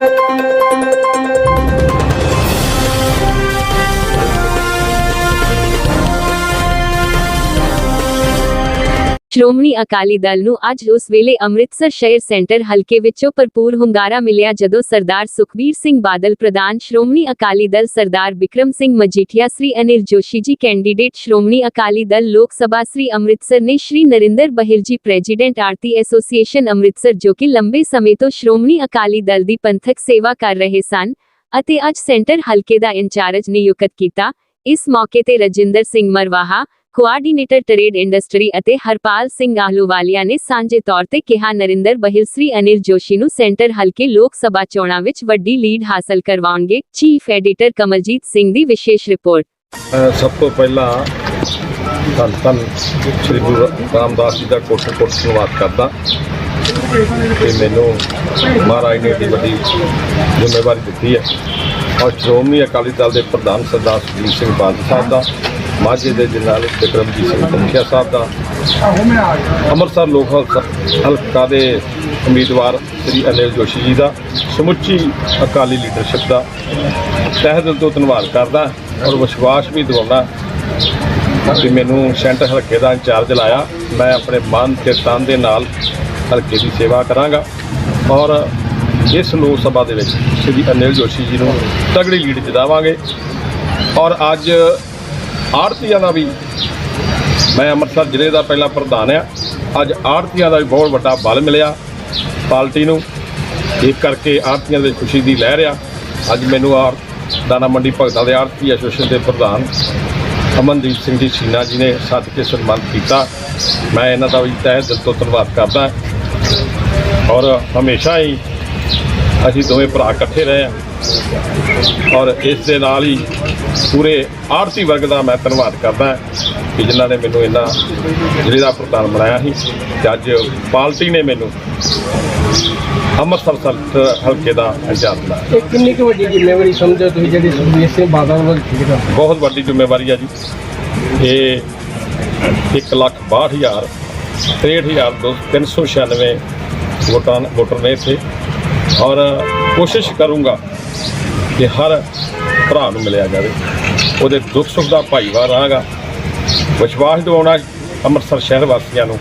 Thank you. Shiromani Akali Dal ਨੂੰ ਅੱਜ ਉਸ ਵੇਲੇ ਅੰਮ੍ਰਿਤਸਰ ਸ਼ਹਿਰ ਸੈਂਟਰ ਹਲਕੇ ਵਿੱਚੋਂ ਭਰਪੂਰ ਹੁੰਗਾਰਾ ਮਿਲਿਆ ਜਦੋਂ ਸਰਦਾਰ ਸੁਖਬੀਰ ਸਿੰਘ ਬਾਦਲ, ਪ੍ਰਧਾਨ ਸ਼੍ਰੋਮਣੀ ਅਕਾਲੀ ਦਲ ਸਰਦਾਰ ਬਿਕਰਮ ਸਿੰਘ ਮਜੀਠੀਆ, ਸ੍ਰੀ ਅਨਿਲ ਜੋਸ਼ੀ ਜੀ ਕੈਂਡੀਡੇਟ ਸ਼੍ਰੋਮਣੀ ਅਕਾਲੀ ਦਲ ਲੋਕ ਸਭਾ, ਸ੍ਰੀ ਅੰਮ੍ਰਿਤਸਰ ਨੇ ਸ਼੍ਰੀ ਨਰਿੰਦਰ ਬਹਿਲ ਜੀ, ਪ੍ਰੈਜ਼ੀਡੈਂਟ ਆਰਤੀ ਐਸੋਸੀਏਸ਼ਨ ਅੰਮ੍ਰਿਤਸਰ ਜੋ ਕਿ ਲੰਬੇ ਸਮੇਂ ਤੋਂ ਸ਼੍ਰੋਮਣੀ ਅਕਾਲੀ ਦਲ ਦੀ ਪੰਥਕ ਸੇਵਾ ਕਰ ਰਹੇ ਸਨ ਅਤੇ ਅੱਜ ਸੈਂਟਰ ਹਲਕੇ ਦਾ ਇੰਚਾਰਜ ਨਿਯੁਕਤ ਕੀਤਾ। ਇਸ ਮੌਕੇ ਤੇ Rajinder Singh Marwaha coordinator trade industry ਅਤੇ ਹਰਪਾਲ ਸਿੰਘ ਆਹਲੂਵਾਲੀਆ ਨੇ ਸਾਂਝੇ ਤੌਰ ਤੇ ਕਿਹਾ, ਨਰਿੰਦਰ ਬਹਿਲ, ਸ੍ਰੀ ਅਨਿਲ ਜੋਸ਼ੀ ਨੂੰ ਸੈਂਟਰ ਹਲਕੇ ਲੋਕ ਸਭਾ ਚੋਣਾਂ ਵਿੱਚ ਵੱਡੀ ਲੀਡ ਹਾਸਲ ਕਰਵਾਉਣਗੇ। ਚੀਫ ਐਡੀਟਰ ਕਮਲਜੀਤ ਸਿੰਘ ਦੀ ਵਿਸ਼ੇਸ਼ ਰਿਪੋਰਟ। ਸਭ ਤੋਂ ਪਹਿਲਾਂ ਧੰਨ ਧੰਨ ਸ੍ਰੀ ਗੁਰੂ ਰਾਮਦਾਸ ਜੀ ਦਾ ਕੋਟਿ ਕੋਟਿ ਧੰਨਵਾਦ ਕਰਦਾ। ਕਿ ਮੈਨੂੰ ਮਹਾਰਾਜ ਨੇ ਏਡੀ ਵੱਡੀ ਜ਼ਿੰਮੇਵਾਰੀ ਦਿੱਤੀ ਹੈ। ਔਰ ਸ਼੍ਰੋਮਣੀ ਅਕਾਲੀ ਦਲ ਦੇ ਪ੍ਰਧਾਨ ਸਰਦਾਰ ਸੁਖਬੀਰ ਸਿੰਘ ਬਾਦਲ ਸਾਹਿਬ ਦਾ ਮਾਝੇ ਦੇ ਜਨਰਲ ਬਿਕਰਮਜੀਤ ਸਿੰਘ ਪੰਖਿਆ ਸਾਹਿਬ ਦਾ, ਅੰਮ੍ਰਿਤਸਰ ਲੋਕ ਹਲਕਾ ਹਲਕਾ ਦੇ ਉਮੀਦਵਾਰ ਸ੍ਰੀ ਅਨਿਲ ਜੋਸ਼ੀ ਜੀ ਦਾ, ਸਮੁੱਚੀ ਅਕਾਲੀ ਲੀਡਰਸ਼ਿਪ ਦਾ ਤਹਿ ਦਿਲ ਤੋਂ ਧੰਨਵਾਦ ਕਰਦਾ ਔਰ ਵਿਸ਼ਵਾਸ ਵੀ ਦਿਵਾਉਣਾ ਕਿ ਮੈਨੂੰ ਸੈਂਟਰ ਹਲਕੇ ਦਾ ਇੰਚਾਰਜ ਲਾਇਆ, ਮੈਂ ਆਪਣੇ ਮਨ ਤੇ ਤਨ ਦੇ ਨਾਲ ਹਲਕੇ ਦੀ ਸੇਵਾ ਕਰਾਂਗਾ ਔਰ ਇਸ ਲੋਕ ਸਭਾ ਦੇ ਵਿੱਚ ਸ੍ਰੀ ਅਨਿਲ ਜੋਸ਼ੀ ਜੀ ਨੂੰ ਤਗੜੀ ਲੀਡ ਜਿਤਾਵਾਂਗੇ ਔਰ ਅੱਜ ਆੜਤੀਆਂ ਦਾ ਵੀ ਮੈਂ ਅੰਮ੍ਰਿਤਸਰ ਜ਼ਿਲ੍ਹੇ ਦਾ ਪਹਿਲਾ ਪ੍ਰਧਾਨ ਆ ਅੱਜ ਆੜਤੀਆਂ ਦਾ ਵੀ ਬਹੁਤ ਵੱਡਾ ਬਲ ਮਿਲਿਆ ਪਾਰਟੀ ਨੂੰ। ਇਹ ਕਰਕੇ ਆੜਤੀਆਂ ਦੇ ਖੁਸ਼ੀ ਦੀ ਲਹਿਰ ਆ। ਅੱਜ ਮੈਨੂੰ ਆਰ ਦਾਣਾ ਮੰਡੀ ਭਗਤਾਂ ਦੇ ਆੜਤੀ ਐਸੋਸੀਏਸ਼ਨ ਦੇ ਪ੍ਰਧਾਨ ਅਮਨਦੀਪ ਸਿੰਘ ਜੀ ਸੀਨਾ ਜੀ ਨੇ ਸੱਦ ਕੇ ਸਨਮਾਨਿਤ ਕੀਤਾ। ਮੈਂ ਇਹਨਾਂ ਦਾ ਵੀ ਤਹਿ ਦਿਲ ਤੋਂ ਧੰਨਵਾਦ ਕਰਦਾ। ਔਰ ਹਮੇਸ਼ਾ ਹੀ ਅਸੀਂ ਦੋਵੇਂ ਭਰਾ ਇਕੱਠੇ ਰਹੇ ਹਾਂ। ਔਰ ਇਸ ਦੇ ਨਾਲ ਹੀ ਪੂਰੇ ਆੜਤੀ ਵਰਗ ਦਾ ਮੈਂ ਧੰਨਵਾਦ ਕਰਦਾ ਕਿ ਜਿਨ੍ਹਾਂ ਨੇ ਮੈਨੂੰ ਇਹਨਾਂ ਜ਼ਿਲ੍ਹੇ ਦਾ ਪ੍ਰਧਾਨ ਬਣਾਇਆ ਸੀ ਤੇ ਅੱਜ ਪਾਰਟੀ ਨੇ ਮੈਨੂੰ ਅੰਮ੍ਰਿਤਸਰ ਸੈਕਟਰ ਹਲਕੇ ਦਾ ਇੰਚਾਰਜ ਬਣਾਇਆ ਇਹ ਕਿੰਨੀ ਕੁ ਵੱਡੀ ਜ਼ਿੰਮੇਵਾਰੀ ਸਮਝੋ ਤੁਸੀਂ ਜਿਹੜੀ ਸੁਖਬੀਰ ਸਿੰਘ ਬਾਦਲ ਵੱਲ ਠੀਕ ਬਹੁਤ ਵੱਡੀ ਜ਼ਿੰਮੇਵਾਰੀ ਆ ਜੀ। ਇਹ ਇੱਕ ਲੱਖ ਬਾਹਠ ਹਜ਼ਾਰ ਤ੍ਰੇਹਠ ਹਜ਼ਾਰ ਦੋ ਤਿੰਨ ਸੌ ਛਿਆਨਵੇਂ ਵੋਟਾਂ ਵੋਟਰ ਨੇ ਇੱਥੇ। ਔਰ ਕੋਸ਼ਿਸ਼ ਕਰੂੰਗਾ ਕਿ ਹਰ ਭਰਾ ਨੂੰ ਮਿਲਿਆ ਜਾਵੇ। ਉਹਦੇ ਦੁੱਖ ਸੁੱਖ ਦਾ ਭਾਈਵਾਰ ਰਹਾਂਗਾ। ਵਿਸ਼ਵਾਸ ਦਿਵਾਉਣਾ ਅੰਮ੍ਰਿਤਸਰ ਸ਼ਹਿਰ ਵਾਸੀਆਂ ਨੂੰ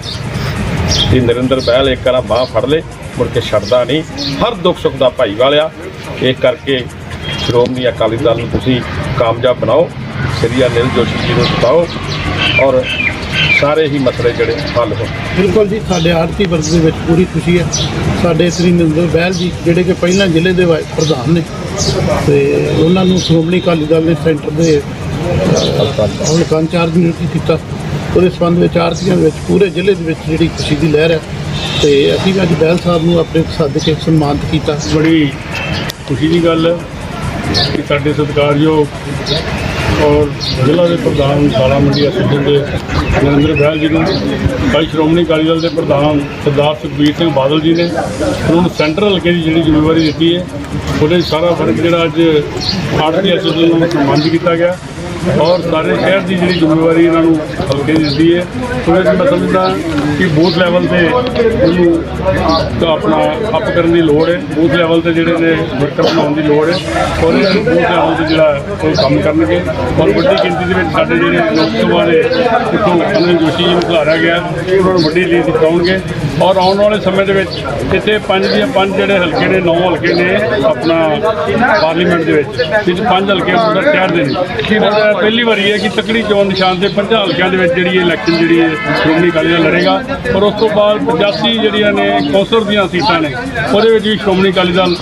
ਕਿ ਨਰਿੰਦਰ ਬਹਿਲ ਇੱਕ ਵਾਰ ਬਾਹ ਫੜ ਲੇ, ਮੁੜ ਕੇ ਛੱਡਦਾ ਨਹੀਂ। ਹਰ ਦੁੱਖ ਸੁੱਖ ਦਾ ਭਾਈਵਾਲ ਆ ਇਹ ਕਰਕੇ ਸ਼੍ਰੋਮਣੀ ਅਕਾਲੀ ਦਲ ਨੂੰ ਤੁਸੀਂ ਕਾਮਯਾਬ ਬਣਾਓ। ਸ੍ਰੀ ਅਨਿਲ ਜੋਸ਼ੀ ਜੀ ਨੂੰ ਜਿਤਾਓ ਔਰ ਸਾਰੇ ਹੀ ਮਸਲੇ ਜਿਹੜੇ ਹੱਲ ਹੋਣ। ਬਿਲਕੁਲ ਜੀ, ਸਾਡੇ ਆਰਤੀ ਵਰਗ ਦੇ ਵਿੱਚ ਪੂਰੀ ਖੁਸ਼ੀ ਹੈ। ਸਾਡੇ ਸ੍ਰੀ ਨਰਿੰਦਰ ਬਹਿਲ ਜੀ, ਜਿਹੜੇ ਕਿ ਪਹਿਲਾਂ ਜ਼ਿਲ੍ਹੇ ਦੇ ਵਾਈ- ਪ੍ਰਧਾਨ ਨੇ ਤੇ ਉਹਨਾਂ ਨੂੰ ਸ਼੍ਰੋਮਣੀ ਅਕਾਲੀ ਦਲ ਨੇ ਸੈਂਟਰ ਦੇ ਹਲਕਾ ਇੰਚਾਰਜ ਨਿਯੁਕਤ ਕੀਤਾ। ਉਹਦੇ ਸੰਬੰਧ ਵਿੱਚ ਆਰਤੀਆਂ ਦੇ ਵਿੱਚ, ਪੂਰੇ ਜ਼ਿਲ੍ਹੇ ਦੇ ਵਿੱਚ ਜਿਹੜੀ ਖੁਸ਼ੀ ਦੀ ਲਹਿਰ ਹੈ। ਤੇ ਅਸੀਂ ਵੀ ਅੱਜ ਬਹਿਲ ਸਾਹਿਬ ਨੂੰ ਆਪਣੇ ਸੱਦ ਕੇ ਸਨਮਾਨਿਤ ਕੀਤਾ। ਬੜੀ ਖੁਸ਼ੀ ਦੀ ਗੱਲ ਹੈ ਕਿ ਸਾਡੇ ਸਤਿਕਾਰਯੋਗ ਔਰ ਜ਼ਿਲ੍ਹਾ ਦੇ ਪ੍ਰਧਾਨ ਸਾਲਾ ਮੰਡੀ ਐਸੋਸੀਏਸ਼ਨ ਦੇ, ਨਰਿੰਦਰ ਬਹਿਲ ਜੀ ਨੂੰ, ਭਾਈ ਸ਼੍ਰੋਮਣੀ ਅਕਾਲੀ ਦਲ ਦੇ ਪ੍ਰਧਾਨ ਸਰਦਾਰ ਸੁਖਬੀਰ ਸਿੰਘ ਬਾਦਲ ਜੀ ਨੇ ਉਹਨਾਂ ਨੂੰ ਸੈਂਟਰਲ ਹਲਕੇ ਦੀ ਜਿਹੜੀ ਜ਼ਿੰਮੇਵਾਰੀ ਦਿੱਤੀ ਹੈ, ਉਹਦੇ ਸਾਰਾ ਫ਼ਰਕ ਜਿਹੜਾ ਅੱਜ ਆਰਟੀ ਐਸੋਸੀਏਸ਼ਨ ਨੂੰ ਸਨਮਾਨਿਤ ਕੀਤਾ ਗਿਆ। ਔਰ ਸਾਰੇ ਸ਼ਹਿਰ ਦੀ ਜਿਹੜੀ ਜ਼ਿੰਮੇਵਾਰੀ ਇਹਨਾਂ ਨੂੰ ਹਲਕੇ ਦੀ ਦਿੱਤੀ ਹੈ, ਉਹਦੇ 'ਚ ਮੈਂ ਸਮਝਦਾ ਕਿ ਬੂਥ ਲੈਵਲ ਤੇ ਉਹਨੂੰ ਤਾਂ ਆਪਣਾ ਅਪ ਕਰਨ ਦੀ ਲੋੜ ਹੈ, ਬੂਥ ਲੈਵਲ ਤੇ ਜਿਹੜੇ ਨੇ ਵਰਕਰ ਬਣਾਉਣ ਦੀ ਲੋੜ ਹੈ, ਔਰ ਇਹ ਬੂਥ ਲੈਵਲ ਤੇ ਜਿਹੜਾ ਉਹ ਕੰਮ ਕਰਨਗੇ। ਔਰ ਵੱਡੀ ਗਿਣਤੀ ਦੇ ਵਿੱਚ ਸਾਡੇ ਜਿਹੜੇ ਲੋਕ ਸਭਾ ਦੇ ਇੱਥੋਂ ਅਨਿਲ ਜੋਸ਼ੀ ਜੀ ਨੂੰ ਖਿਲਾਰਿਆ ਗਿਆ, ਉਹਨਾਂ ਨੂੰ ਵੱਡੀ ਲੀਡ ਦਿਖਾਉਣਗੇ। ਔਰ ਆਉਣ ਵਾਲੇ ਸਮੇਂ ਦੇ ਵਿੱਚ ਇੱਥੇ ਪੰਜ ਦੀਆਂ ਪੰਜ ਜਿਹੜੇ ਹਲਕੇ ਨੇ, ਨੌ ਹਲਕੇ ਨੇ ਆਪਣਾ ਪਾਰਲੀਮੈਂਟ ਦੇ ਵਿੱਚ ਵਿੱਚ ਪੰਜ ਹਲਕੇ ਅੰਦਰ ਸ਼ਹਿਰ ਦੇ ਨੇ। ਪਹਿਲੀ ਵਾਰੀ ਹੈ ਕਿ ਤਕੜੀ ਚੋਣ ਨਿਸ਼ਾਨ ਤੇ ਪੰਜਾਂ ਹਲਕਿਆਂ ਦੇ ਵਿੱਚ ਜਿਹੜੀ ਇਹ ਇਲੈਕਸ਼ਨ ਜਿਹੜੀ ਹੈ ਸ਼੍ਰੋਮਣੀ ਅਕਾਲੀ ਦਲ ਲੜੇਗਾ। ਔਰ ਉਸ ਤੋਂ ਬਾਅਦ 85 ਜਿਹੜੀਆਂ ਨੇ ਕੌਂਸਲ ਦੀਆਂ ਸੀਟਾਂ ਨੇ, ਉਹਦੇ ਵਿੱਚ ਵੀ ਸ਼੍ਰੋਮਣੀ ਅਕਾਲੀ ਦਲ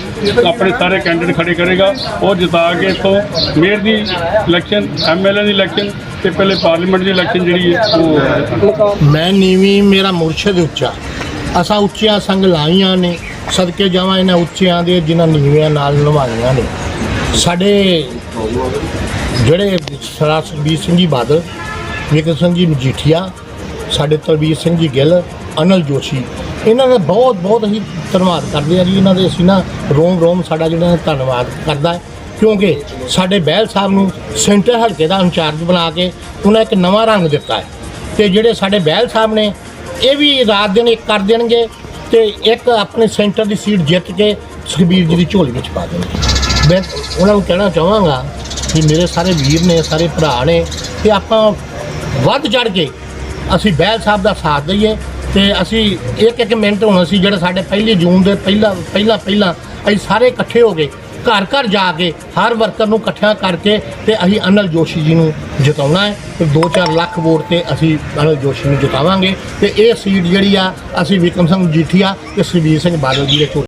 ਆਪਣੇ ਸਾਰੇ ਕੈਂਡੀਡੇਟ ਖੜੇ ਕਰੇਗਾ। ਉਹ ਜਿਤਾ ਕੇ ਇੱਥੋਂ ਮੇਅਰ ਦੀ ਇਲੈਕਸ਼ਨ ਐਮਐਲਏ ਦੀ ਇਲੈਕਸ਼ਨ ਤੇ ਪਹਿਲੇ ਪਾਰਲੀਮੈਂਟ ਦੀ ਇਲੈਕਸ਼ਨ ਜਿਹੜੀ ਹੈ ਉਹ ਮੈਂ ਨੀਵੀਂ, ਮੇਰਾ ਮੁਰਸ਼ਦ ਉੱਚਾ। ਅਸਾਂ ਉੱਚੀਆਂ ਸੰਗ ਲਾਈਆਂ ਨੇ, ਸਦਕੇ ਜਾਵਾਂ ਇਹਨਾਂ ਉੱਚਿਆਂ ਦੇ ਜਿਨ੍ਹਾਂ ਨੀਵਿਆਂ ਨਾਲ ਨਿਭਾਈਆਂ ਨੇ। ਸਾਡੇ ਜਿਹੜੇ ਸਰਦਾਰ ਸੁਖਬੀਰ ਸਿੰਘ ਜੀ ਬਾਦਲ ਵਿਕਰ ਸਿੰਘ ਜੀ ਮਜੀਠੀਆ, ਸਾਡੇ ਤਲਬੀਰ ਸਿੰਘ ਜੀ ਗਿੱਲ, ਅਨਲ ਜੋਸ਼ੀ, ਇਹਨਾਂ ਦਾ ਬਹੁਤ ਬਹੁਤ ਅਸੀਂ ਧੰਨਵਾਦ ਕਰਦੇ ਹਾਂ ਜੀ, ਇਹਨਾਂ ਦੇ ਅਸੀਂ ਨਾ ਰੋਮ ਰੋਮ ਸਾਡਾ ਜਿਹੜਾ ਧੰਨਵਾਦ ਕਰਦਾ ਹੈ। ਕਿਉਂਕਿ ਸਾਡੇ ਬਹਿਲ ਸਾਹਿਬ ਨੂੰ ਸੈਂਟਰ ਹਲਕੇ ਦਾ ਇੰਚਾਰਜ ਬਣਾ ਕੇ ਉਹਨਾਂ ਇੱਕ ਨਵਾਂ ਰੰਗ ਦਿੱਤਾ ਹੈ। ਤੇ ਜਿਹੜੇ ਸਾਡੇ ਬਹਿਲ ਸਾਹਿਬ ਨੇ, ਇਹ ਵੀ ਰਾਤ ਦਿਨ ਇੱਕ ਕਰ ਦੇਣਗੇ ਤੇ ਇੱਕ ਆਪਣੇ ਸੈਂਟਰ ਦੀ ਸੀਟ ਜਿੱਤ ਕੇ ਸੁਖਬੀਰ ਜੀ ਦੀ ਝੋਲੀ ਵਿੱਚ ਪਾ ਦੇਣਗੇ। ਮੈਂ ਉਹਨਾਂ ਨੂੰ ਕਹਿਣਾ ਚਾਹਾਂਗਾ ਕਿ ਮੇਰੇ ਸਾਰੇ ਵੀਰ ਨੇ, ਸਾਰੇ ਭਰਾ ਨੇ ਕਿ ਆਪਾਂ ਵੱਧ ਚੜ ਕੇ ਅਸੀਂ ਬਹਿਲ ਸਾਹਿਬ ਦਾ ਸਾਥ ਦਈਏ ਤੇ ਅਸੀਂ ਇੱਕ ਇੱਕ ਮਿੰਟ ਹੁਣ ਅਸੀਂ ਜਿਹੜਾ ਸਾਡੇ ਪਹਿਲੀ ਜੂਨ ਦੇ ਪਹਿਲਾਂ ਪਹਿਲਾਂ ਪਹਿਲਾਂ ਅਸੀਂ ਸਾਰੇ ਇਕੱਠੇ ਹੋ ਗਏ ਘਰ ਘਰ ਜਾ ਕੇ ਹਰ ਵਰਕਰ ਨੂੰ ਇਕੱਠਿਆਂ ਕਰਕੇ ਤੇ ਅਸੀਂ ਅਨਲ ਜੋਸ਼ੀ ਜੀ ਨੂੰ ਜਿਤਾਉਣਾ ਹੈ ਤੇ 2-4 ਲੱਖ ਵੋਟ ਤੇ ਅਸੀਂ ਅਨਲ ਜੋਸ਼ੀ ਨੂੰ ਜਿਤਾਵਾਂਗੇ ਤੇ ਇਹ ਸੀਟ ਜਿਹੜੀ ਆ, ਅਸੀਂ ਵਿਕਰਮ ਸਿੰਘ ਜੀਠੀਆ ਤੇ ਸੁਖਬੀਰ ਸਿੰਘ ਬਾਦਲ ਜੀ ਦੇ ਝੋਲੀ